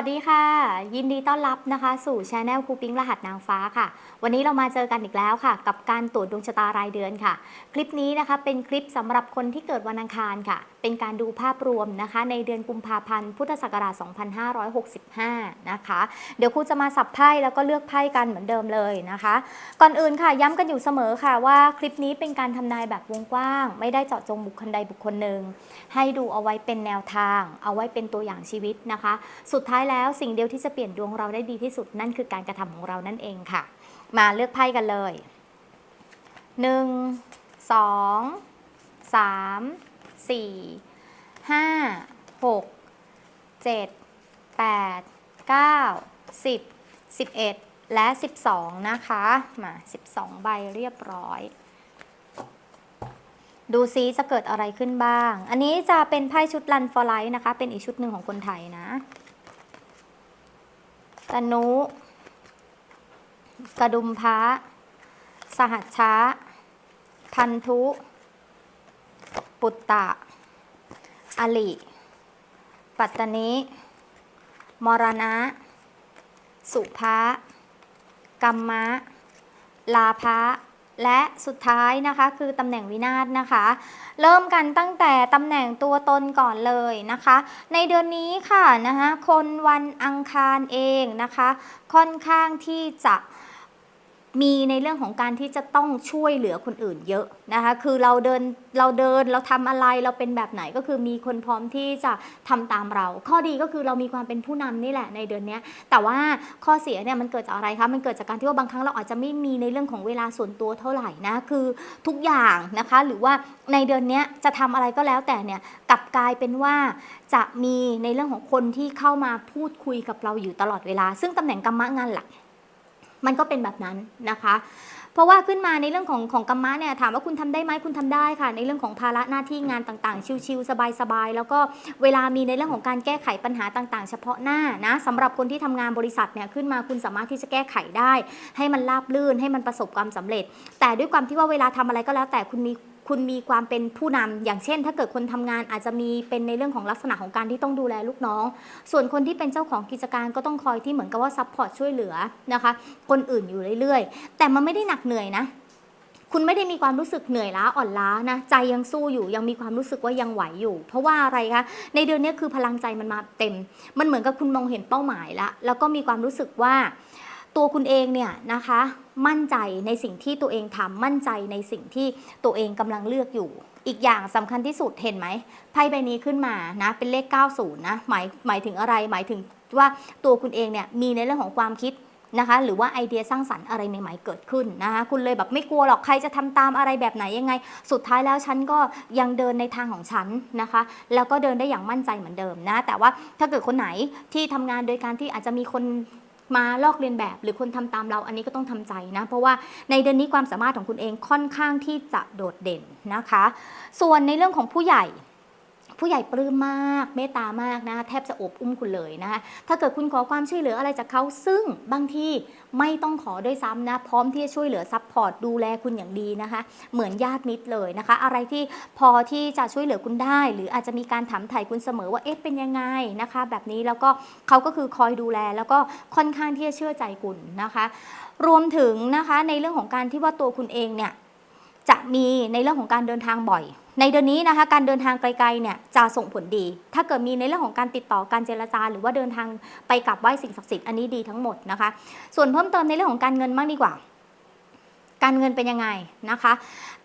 วัสดีค่ะ ยินดีต้อนรับนะคะ สู่ช anel ครูปิ้งรหัสนางฟ้าค่ะ วันนี้เรามาเจอกันอีกแล้วค่ะ กับการตรวจดวงชะตารายเดือนค่ะ คลิปนี้นะคะเป็นคลิปสำหรับคนที่เกิดวันอังคารค่ะเป็นการดูภาพรวมนะคะ ในเดือนกุมภาพันธ์พุทธศักราช 2565 นะคะ เดี๋ยวครูจะมาสับไพ่แล้วก็เลือกไพ่กันเหมือนเดิมเลยนะคะ ก่อนอื่นค่ะย้ำกันอยู่เสมอค่ะว่าคลิปนี้เป็นการทำนายแบบวงกว้าง ไม่ได้เจาะจงบุคคลใดบุคคลหนึ่ง ให้ดูเอาไว้เป็นแนวทาง เอาไว้เป็นตัวอย่างชีวิตนะคะ สุดท้ายแล้วสิ่งเดียวที่จะเปลี่ยนดวงเราได้ดีที่สุดนั่นคือการกระทำของเรานั่นเองค่ะ มาเลือกไพ่กันเลย 1 2 3 4 5 6 7 8 9 10 11และ 12 นะคะ มา12 ใบเรียบร้อย ดูซิจะเกิดอะไรขึ้นบ้าง อันนี้จะเป็นไพ่ชุดรันฟอร์ไลท์นะคะ เป็นอีกชุดหนึ่งของคนไทยนะตนุ กระดุมพระ สหัชชะ พันธุ ปุตตะ อลิ ปัตตนิ มรณะ สุภะกัมมะ ลาภะและสุดท้ายนะคะคือตำแหน่งวินาศนะคะ เริ่มกันตั้งแต่ตำแหน่งตัวตนก่อนเลยนะคะ ในเดือนนี้ค่ะนะคะคนวันอังคารเองนะคะ ค่อนข้างที่จะ มีในเรื่องของการที่จะต้องช่วยเหลือคนอื่นเยอะนะคะ คือเราเดินเราเดินเราทำอะไรเราเป็นแบบไหนก็คือมีคนพร้อมที่จะทำตามเรา ข้อดีก็คือเรามีความเป็นผู้นำนี่แหละในเดือนนี้แต่ว่าข้อเสียเนี่ยมันเกิดจากอะไรคะมันเกิดจากการที่ว่าบางครั้งเราอาจจะไม่มีในเรื่องของเวลาส่วนตัวเท่าไหร่นะคือทุกอย่างนะคะ หรือว่าในเดือนนี้จะทำอะไรก็แล้วแต่เนี่ยกลับกลายเป็นว่าจะมีในเรื่องของคนที่เข้ามาพูดคุยกับเราอยู่ตลอดเวลา ซึ่งตำแหน่งกรรมะงานหลัก มันก็เป็นแบบนั้นนะคะ เพราะว่าขึ้นมาในเรื่องของของกรรมะเนี่ยถามว่าคุณทำได้ไหมคุณทำได้ค่ะ ในเรื่องของภาระหน้าที่งานต่างๆ ชิวๆสบายๆ แล้วก็เวลามีในเรื่องของการแก้ไขปัญหาต่างๆ เฉพาะหน้านะสำหรับคนที่ทำงานบริษัทเนี่ยขึ้นมาคุณสามารถที่จะแก้ไขได้ ให้มันราบลื่นให้มันประสบความสำเร็จ แต่ด้วยความที่ว่าเวลาทำอะไรก็แล้วแต่คุณมี คุณมีความเป็นผู้นำอย่างเช่น ถ้าเกิดคนทำงานอาจจะมีเป็นในเรื่องของลักษณะของการที่ต้องดูแลลูกน้อง ส่วนคนที่เป็นเจ้าของกิจการก็ต้องคอยที่เหมือนกับว่าซัพพอร์ตช่วยเหลือนะคะ คนอื่นอยู่เรื่อยๆ แต่มันไม่ได้หนักเหนื่อยนะคุณไม่ได้มีความรู้สึกเหนื่อยล้าอ่อนล้านะใจยังสู้อยู่ยังมีความรู้สึกว่ายังไหวอยู่ เพราะว่าอะไรคะในเดือนนี้คือพลังใจมันมาเต็ม มันเหมือนกับคุณมองเห็นเป้าหมายแล้วแล้วก็มีความรู้สึกว่า ตัวคุณเองเนี่ยนะคะมั่นใจในสิ่งที่ตัวเองทำมั่นใจในสิ่งที่ตัวเองกำลังเลือกอยู่ อีกอย่างสำคัญที่สุดเห็นไหมไพ่ใบนี้ขึ้นมานะเป็นเลข 90 นะหมายหมายถึงอะไรหมายถึงว่าตัวคุณเองเนี่ยมีในเรื่องของความคิดนะคะหรือว่าไอเดียสร้างสรรค์อะไรใหม่ๆเกิดขึ้นนะคะคุณเลยแบบไม่กลัวหรอกใครจะทำตามอะไรแบบไหนยังไง สุดท้ายแล้วฉันก็ยังเดินในทางของฉันนะคะ แล้วก็เดินได้อย่างมั่นใจเหมือนเดิมนะ แต่ว่าถ้าเกิดคนไหนที่ทำงานโดยการที่อาจจะมีคน มาลอกเลียนแบบ หรือคนทำตามเราอันนี้ก็ต้องทำใจนะ เพราะว่าในเดือนนี้ความสามารถของคุณเองค่อนข้างที่จะโดดเด่นนะคะ ส่วนในเรื่องของผู้ใหญ่ ผู้ใหญ่ปลื้มมากเมตตามากนะแทบจะอบอุ้มคุณเลยนะคะถ้าเกิดคุณขอความช่วยเหลืออะไรจากเขาซึ่งบางทีไม่ต้องขอด้วยซ้ำนะพร้อมที่จะช่วยเหลือซัพพอร์ตดูแลคุณอย่างดีนะคะ เหมือนญาติมิตรเลยนะคะ อะไรที่พอที่จะช่วยเหลือคุณได้ หรืออาจจะมีการถามไถ่คุณเสมอว่าเอ๊ะเป็นยังไงนะคะ แบบนี้แล้วก็เขาก็คือคอยดูแลแล้วก็ค่อนข้างที่จะเชื่อใจคุณนะคะ รวมถึงนะคะในเรื่องของการที่ว่าตัวคุณเองเนี่ยจะมีในเรื่องของการเดินทางบ่อย ในเดือนนี้นะคะการเดินทางไกลๆเนี่ยจะส่งผลดี ถ้าเกิดมีในเรื่องของการติดต่อการเจรจา หรือว่าเดินทางไปกลับไหว้สิ่งศักดิ์สิทธิ์อันนี้ดีทั้งหมดนะคะ ส่วนเพิ่มเติมในเรื่องของการเงินบ้างดีกว่า การเงินเป็นยังไงนะคะ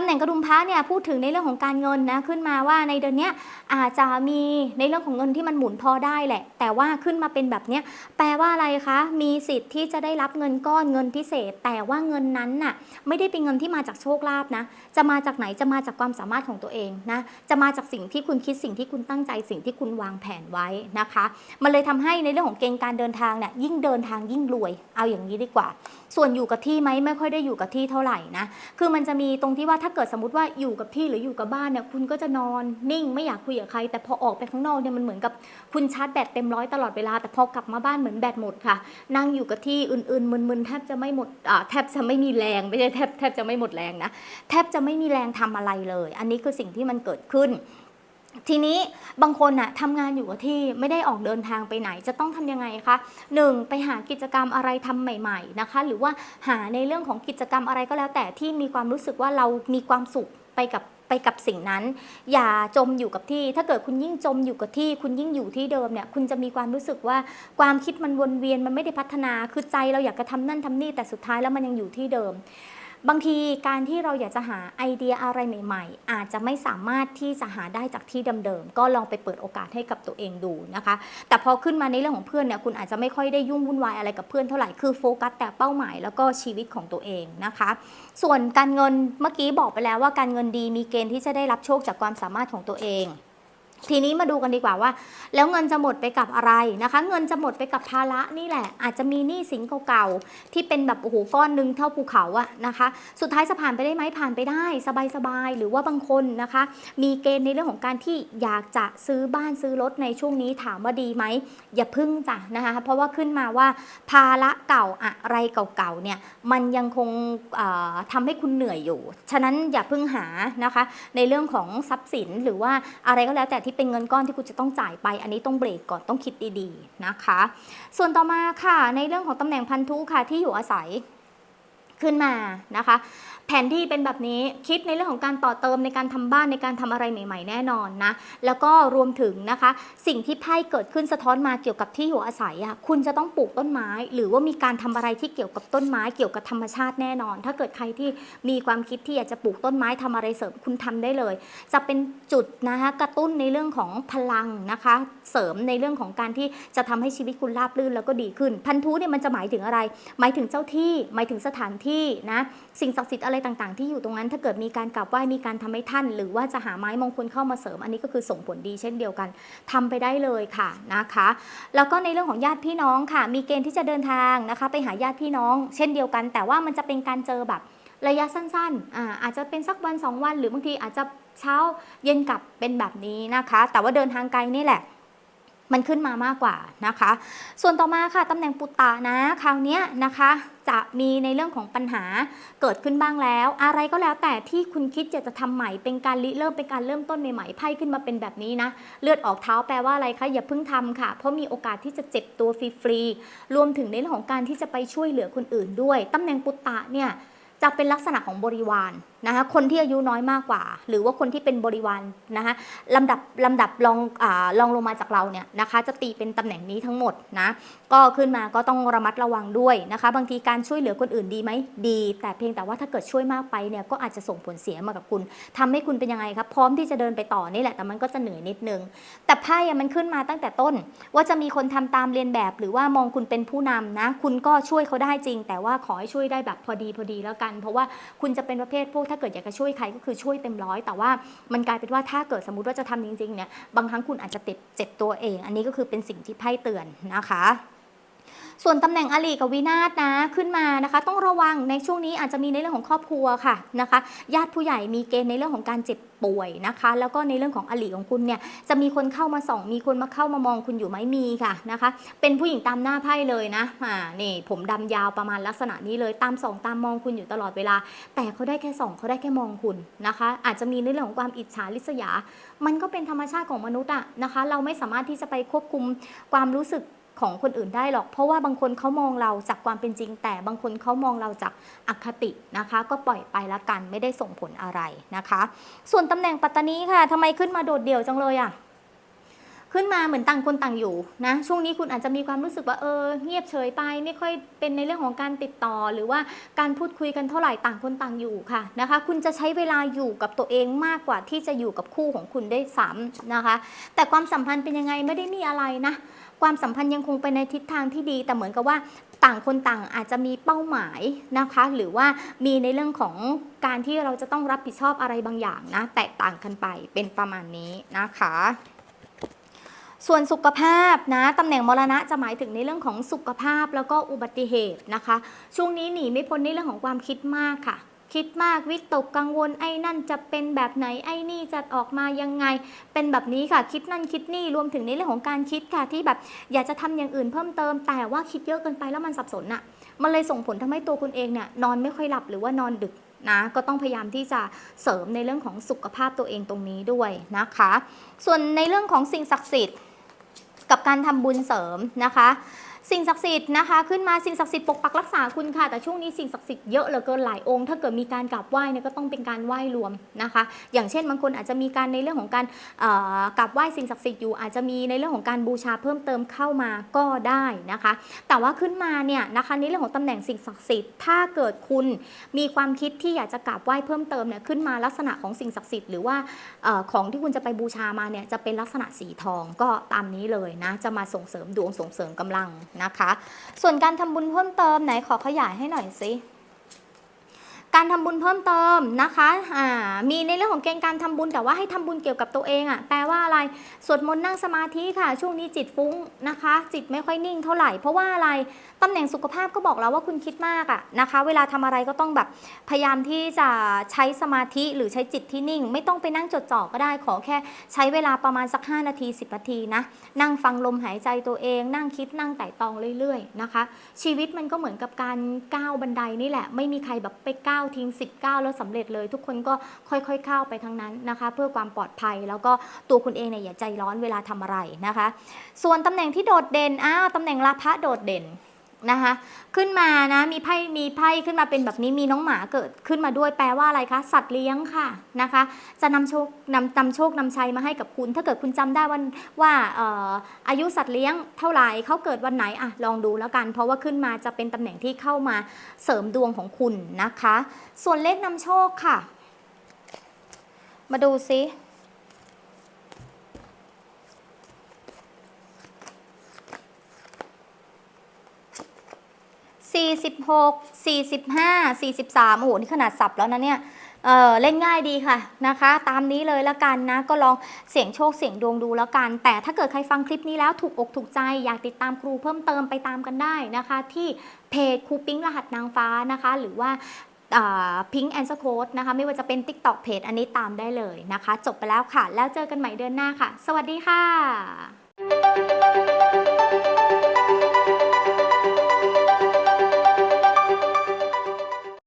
ตำแหน่งกระดุมพระเนี่ยพูดถึงในเรื่องของการเงินนะขึ้นมาว่าในเดือนนี้อาจจะมีในเรื่องของเงินที่มันหมุนพอได้แหละ แต่ว่าขึ้นมาเป็นแบบนี้แปลว่าอะไรคะมีสิทธิ์ที่จะได้รับเงินก้อนเงินพิเศษ แต่ว่าเงินนั้นน่ะไม่ได้เป็นเงินที่มาจากโชคลาภนะจะมาจากไหนจะมาจากความสามารถของตัวเองนะจะมาจากสิ่งที่คุณคิดสิ่งที่คุณตั้งใจสิ่งที่คุณวางแผนไว้นะคะ มันเลยทำให้ในเรื่องของเกณฑ์การเดินทางเนี่ยยิ่งเดินทางยิ่งรวยเอาอย่างนี้ดีกว่า ส่วนอยู่กับที่ไหมไม่ค่อยได้อยู่กับที่เท่าไหร่นะคือมันจะมีตรงที่ว่าถ้าาเกิดสมมติว่าอยู่กับที่หรืออยู่กับบ้านเนี่ยคุณก็จะนอนนิ่งไม่อยากคุยกับใคร แต่พอออกไปข้างนอกเนี่ยมันเหมือนกับคุณชาร์จแบตเต็มร้อยตลอดเวลา แต่พอกลับมาบ้านเหมือนแบตหมดค่ะ นั่งอยู่กับที่อื่นๆมึนๆแทบจะไม่หมดอ่าแทบจะไม่มีแรงไม่ใช่แทบแทบจะไม่หมดแรงนะแทบจะไม่มีแรงทำอะไรเลย อันนี้คือสิ่งที่มันเกิดขึ้น ทีนี้บางคนน่ะทำงานอยู่กับที่ไม่ได้ออกเดินทางไปไหนจะต้องทำยังไงคะหนึ่งไปหากิจกรรมอะไรทำใหม่ ๆนะคะ หรือว่าหาในเรื่องของกิจกรรมอะไรก็แล้ว แต่ที่มีความรู้สึกว่าเรามีความสุขไปกับไปกับสิ่งนั้น อย่าจมอยู่กับที่ ถ้าเกิดคุณยิ่งจมอยู่กับที่ คุณยิ่งอยู่ที่เดิมเนี่ย คุณจะมีความรู้สึกว่าความคิดมันวนเวียนมันไม่ได้พัฒนา คือใจเราอยากจะทำนั่นทำนี่แต่สุดท้ายแล้วมันยังอยู่ที่เดิม บางทีการที่เราอยากจะหาไอเดียอะไรใหม่ ๆ อาจจะไม่สามารถที่จะหาได้จากที่เดิมๆก็ลองไปเปิดโอกาสให้กับตัวเองดูนะคะ แต่พอขึ้นมาในเรื่องของเพื่อนเนี่ยคุณอาจจะไม่ค่อยได้ยุ่งวุ่นวายอะไรกับเพื่อนเท่าไหร่คือโฟกัสแต่เป้าหมายแล้วก็ชีวิตของตัวเองนะคะ ส่วนการเงินเมื่อกี้บอกไปแล้วว่าการเงินดีมีเกณฑ์ที่จะได้รับโชคจากความสามารถของตัวเอง ทีนี้มาดูกันดีกว่าว่า แล้วเงินจะหมดไปกับอะไรนะคะ เงินจะหมดไปกับภาระนี่แหละ อาจจะมีหนี้สินเก่าๆที่เป็นแบบโอ้โหก้อนหนึงเท่าภูเขาอะนะคะ สุดท้ายจะผ่านไปได้ไหมผ่านไปได้ สบายๆหรือว่าบางคนนะคะ มีเกณฑ์ในเรื่องของการที่อยากจะซื้อบ้านซื้อรถในช่วงนี้ถามว่าดีไหมอย่าพึ่งจ้ะนะคะเพราะว่าขึ้นมาว่าภาระเก่าอะไรเก่าๆเนี่ยมันยังคงเอ่อทำให้คุณเหนื่อยอยู่ ฉะนั้นอย่าพึ่งหานะคะ ในเรื่องของทรัพย์สินหรือว่าอะไรก็แล้วแต่ที่เป็นเงินก้อนที่คุณจะต้องจ่ายไป อันนี้ต้องเบรกก่อนต้องคิดดีๆนะคะ ส่วนต่อมาค่ะในเรื่องของตำแหน่งพันธุค่ะที่อยู่อาศัยขึ้นมานะคะ แผนที่เป็นแบบนี้คิดในเรื่องของการต่อเติมในการทำบ้านในการทำอะไรใหม่ ๆ แน่นอนนะ แล้วก็รวมถึงนะคะ สิ่งที่ไพ่เกิดขึ้นสะท้อนมาเกี่ยวกับที่อยู่อาศัยอะคุณจะต้องปลูกต้นไม้ หรือว่ามีการทำอะไรที่เกี่ยวกับต้นไม้เกี่ยวกับธรรมชาติแน่นอน ถ้าเกิดใครที่มีความคิดที่อยากจะปลูกต้นไม้ทำอะไรเสริมคุณทำได้เลย จะเป็นจุดนะคะกระตุ้นในเรื่องของพลังนะคะ เสริมในเรื่องของการที่จะทำให้ชีวิตคุณราบรื่นแล้วก็ดีขึ้น พันธุเนี่ยมันจะหมายถึงอะไร หมายถึงเจ้าที่ หมายถึงสถานที่นะสิ่งศักดิ์สิทธิ์อะไรต่างๆ ที่อยู่ตรงนั้น ถ้าเกิดมีการกราบไหว้มีการทำให้ท่าน หรือว่าจะหาไม้มงคลเข้ามาเสริม อันนี้ก็คือส่งผลดีเช่นเดียวกันทำไปได้เลยค่ะนะคะ แล้วก็ในเรื่องของญาติพี่น้องค่ะ มีเกณฑ์ที่จะเดินทางนะคะ ไปหาญาติพี่น้อง เช่นเดียวกัน แต่ว่ามันจะเป็นการเจอแบบระยะสั้นๆอาอาจจะเป็นสักวันสองวัน หรือบางทีอาจจะเช้าเย็นกลับเป็นแบบนี้นะคะ แต่ว่าเดินทางไกลนี่แหละ มันขึ้นมามากกว่านะคะ ส่วนต่อมาค่ะตำแหน่งปุตตะนะคราวนี้นะคะ จะมีในเรื่องของปัญหาเกิดขึ้นบ้างแล้ว อะไรก็แล้วแต่ที่คุณคิดจะจะทำใหม่เป็นการริเริ่มเป็นการเริ่มต้นใหม่ๆไพ่ขึ้นมาเป็นแบบนี้นะเลือดออกเท้าแปลว่าอะไรคะอย่าเพิ่งทำค่ะ เพราะมีโอกาสที่จะเจ็บตัวฟรีๆรวมถึงในเรื่องของการที่จะไปช่วยเหลือคนอื่นด้วยตำแหน่งปุตตะเนี่ยจะเป็นลักษณะของบริวารนะคะคนที่อายุน้อยมากกว่า หรือว่าคนที่เป็นบริวารนะคะลำดับลำดับลองอลองลงมาจากเราเนี่ยนะคะจะตีเป็นตำแหน่งนี้ทั้งหมดนะก็ขึ้นมาก็ต้องระมัดระวังด้วยนะคะ บางทีการช่วยเหลือคนอื่นดีไหมดี แต่เพียงแต่ว่าถ้าเกิดช่วยมากไปเนี่ยก็อาจจะส่งผลเสียมากับคุณทำให้คุณเป็นยังไงครับพร้อมที่จะเดินไปต่อนี่แหละแต่มันก็จะเหนื่อยนิดนึง แต่ไพ่มันขึ้นมาตั้งแต่ต้น ว่าจะมีคนทำตามเรียนแบบ หรือว่ามองคุณเป็นผู้นำนะคุณก็ช่วยเขาได้จริง แต่ว่าขอให้ช่วยได้แบบพอดีพอดีแล้วกัน เพราะว่าคุณจะเป็นประเภทพวกถ้าเกิดอยากจะช่วยใครก็คือช่วยเต็มร้อยแต่ว่ามันกลายเป็นว่าถ้าเกิดสมมติว่าจะทำจริงๆเนี่ยบางครั้งคุณอาจจะเจ็บเจ็บตัวเอง อันนี้ก็คือเป็นสิ่งที่ไพ่เตือนนะคะ ส่วนตำแหน่งอลีกับวินาศนะขึ้นมานะคะ ต้องระวังในช่วงนี้อาจจะมีในเรื่องของครอบครัวค่ะนะคะ ญาติผู้ใหญ่มีเกณฑ์ในเรื่องของการเจ็บป่วยนะคะ แล้วก็ในเรื่องของอลีของคุณเนี่ยจะมีคนเข้ามาส่อง มีคนมาเข้ามามองคุณอยู่ไหมมีค่ะนะคะ เป็นผู้หญิงตามหน้าไพ่เลยนะอ่านี่ผมดำยาวประมาณลักษณะนี้เลยตามส่องตามมองคุณอยู่ตลอดเวลา แต่เขาได้แค่ส่องเขาได้แค่มองคุณนะคะ อาจจะมีในเรื่องของความอิจฉาริษยา มันก็เป็นธรรมชาติของมนุษย์อะนะคะ เราไม่สามารถที่จะไปควบคุมความรู้สึก ของคนอื่นได้หรอก เพราะว่าบางคนเขามองเราจากความเป็นจริง แต่บางคนเขามองเราจากอคตินะคะ ก็ปล่อยไปละกันไม่ได้ส่งผลอะไรนะคะ ส่วนตำแหน่งปัตตานีค่ะทำไมขึ้นมาโดดเดี่ยวจังเลยอะ ขึ้นมาเหมือนต่างคนต่างอยู่นะช่วงนี้คุณอาจจะมีความรู้สึกว่าเออเงียบเฉยไป ไม่ค่อยเป็นในเรื่องของการติดต่อ หรือว่าการพูดคุยกันเท่าไหร่ต่างคนต่างอยู่ค่ะนะคะ คุณจะใช้เวลาอยู่กับตัวเองมากกว่าที่จะอยู่กับคู่ของคุณได้ซ้ำนะคะ แต่ความสัมพันธ์เป็นยังไงไม่ได้มีอะไรนะ ความสัมพันธ์ยังคงไปในทิศทางที่ดี แต่เหมือนกับว่าต่างคนต่างอาจจะมีเป้าหมายนะคะ หรือว่ามีในเรื่องของการที่เราจะต้องรับผิดชอบอะไรบางอย่างนะ แตกต่างกันไปเป็นประมาณนี้นะคะ ส่วนสุขภาพนะตำแหน่งมรณะจะหมายถึงในเรื่องของสุขภาพแล้วก็อุบัติเหตุนะคะ ช่วงนี้หนีไม่พ้นในเรื่องของความคิดมากค่ะ คิดมากวิตกกังวลไอ้นั่นจะเป็นแบบไหนไอ้นี่จะออกมายังไง เป็นแบบนี้ค่ะ คิดนั่นคิดนี่รวมถึงในเรื่องของการคิดค่ะที่แบบอยากจะทำอย่างอื่นเพิ่มเติม แต่ว่าคิดเยอะเกินไปแล้วมันสับสนอะมันเลยส่งผลทำให้ตัวคุณเองเนี่ยนอนไม่ค่อยหลับหรือว่านอนดึกนะก็ต้องพยายามที่จะเสริมในเรื่องของสุขภาพตัวเองตรงนี้ด้วยนะคะ ส่วนในเรื่องของสิ่งศักดิ์สิทธิ์ กับการทำบุญเสริมนะคะ สิ่งศักดิ์สิทธิ์นะคะ ขึ้นมาสิ่งศักดิ์สิทธิ์ปกปักรักษาคุณค่ะ แต่ช่วงนี้สิ่งศักดิ์สิทธิ์เยอะเหลือเกินหลายองค์ ถ้าเกิดมีการกราบไหว้เนี่ยก็ต้องเป็นการไหว้รวมนะคะ อย่างเช่นบางคนอาจจะมีการในเรื่องของการกราบไหว้สิ่งศักดิ์สิทธิ์อยู่ อาจจะมีในเรื่องของการบูชาเพิ่มเติมเข้ามาก็ได้นะคะ แต่ว่าขึ้นมาเนี่ยนะคะในเรื่องของตำแหน่งสิ่งศักดิ์สิทธิ์ถ้าเกิดคุณมีความคิดที่อยากจะกราบไหว้เพิ่มเติมเนี่ยขึ้นมาลักษณะของสิ่งศักดิ์สิทธิ์หรือว่าของที่คุณจะไปบูชามาเนี่ยจะเป็นลักษณะสีทองก็ตามนี้เลยนะจะมาส่งเสริมดวงส่งเสริมกำลังนะคะ ส่วนการทำบุญเพิ่มเติมไหนขอขยายให้หน่อยสิ การทำบุญเพิ่มเติมนะคะอ่ามีในเรื่องของเกณฑ์การทำบุญแต่ว่าให้ทำบุญเกี่ยวกับตัวเองอะ่ะแปลว่าอะไรสวดมนต์นั่งสมาธิค่ะ ช่วงนี้จิตฟุ้งนะคะ จิตไม่ค่อยนิ่งเท่าไหร่ เพราะว่าอะไรตำแหน่งสุขภาพก็บอกแล้วว่าคุณคิดมากอะนะคะ เวลาทำอะไรก็ต้องแบบพยายามที่จะใช้สมาธิหรือใช้จิตที่นิ่ง ไม่ต้องไปนั่งจดจ่อก็ได้ขอแค่ ใช้เวลาประมาณสัก 5 นาที 10 นาทีนะนั่งฟังลมหายใจตัวเอง นั่งคิดนั่งไต่ตองเรื่อยๆนะคะ ชีวิตมันก็เหมือนกับการก้าวบันไดนี่แหละ ไม่มีใครแบบไปก้าวทิ้ง10ก้าแล้วสำเร็จเลย ทุกคนก็ค่อยๆเข้าไปทั้งนั้นนะคะ เพื่อความปลอดภัยแล้วก็ตัวคุณเองเนี่ยอย่าใจร้อนเวลาทำอะไรนะคะ ส่วนตำแหน่งที่โดดเด่นอ้าวตำแหน่งลาภะโดดเด่น นะคะขึ้นมานะมีไพ่มีไพ่ขึ้นมาเป็นแบบนี้มีน้องหมาเกิดขึ้นมาด้วยแปลว่าอะไรคะ สัตว์เลี้ยงค่ะนะคะ จะนำโชคนำนำโชคนำชัยมาให้กับคุณ ถ้าเกิดคุณจำได้วันว่าอออายุสัตว์เลี้ยงเท่าไหร่เขาเกิดวันไหนอะลองดูแล้วกัน เพราะว่าขึ้นมาจะเป็นตำแหน่งที่เข้ามาเสริมดวงของคุณนะคะ ส่วนเลขนำโชคค่ะ มาดูซิ 46 45 43โอ้โหนี่ขนาดสับแล้วนะเนี่ยเออเล่นง่ายดีค่ะนะคะ ตามนี้เลยละกันนะ ก็ลองเสี่ยงโชคเสี่ยงดวงดูแล้วกัน แต่ถ้าเกิดใครฟังคลิปนี้แล้วถูกอกถูกใจอยากติดตามครูเพิ่มเติมไปตามกันได้นะคะ ที่เพจครูปิ๊งรหัสนางฟ้านะคะ หรือว่าพิงแอนด์สโคดนะคะ ไม่ว่าจะเป็น TikTok เพจอันนี้ตามได้เลยนะคะ จบไปแล้วค่ะ แล้วเจอกันใหม่เดือนหน้าค่ะ สวัสดีค่ะ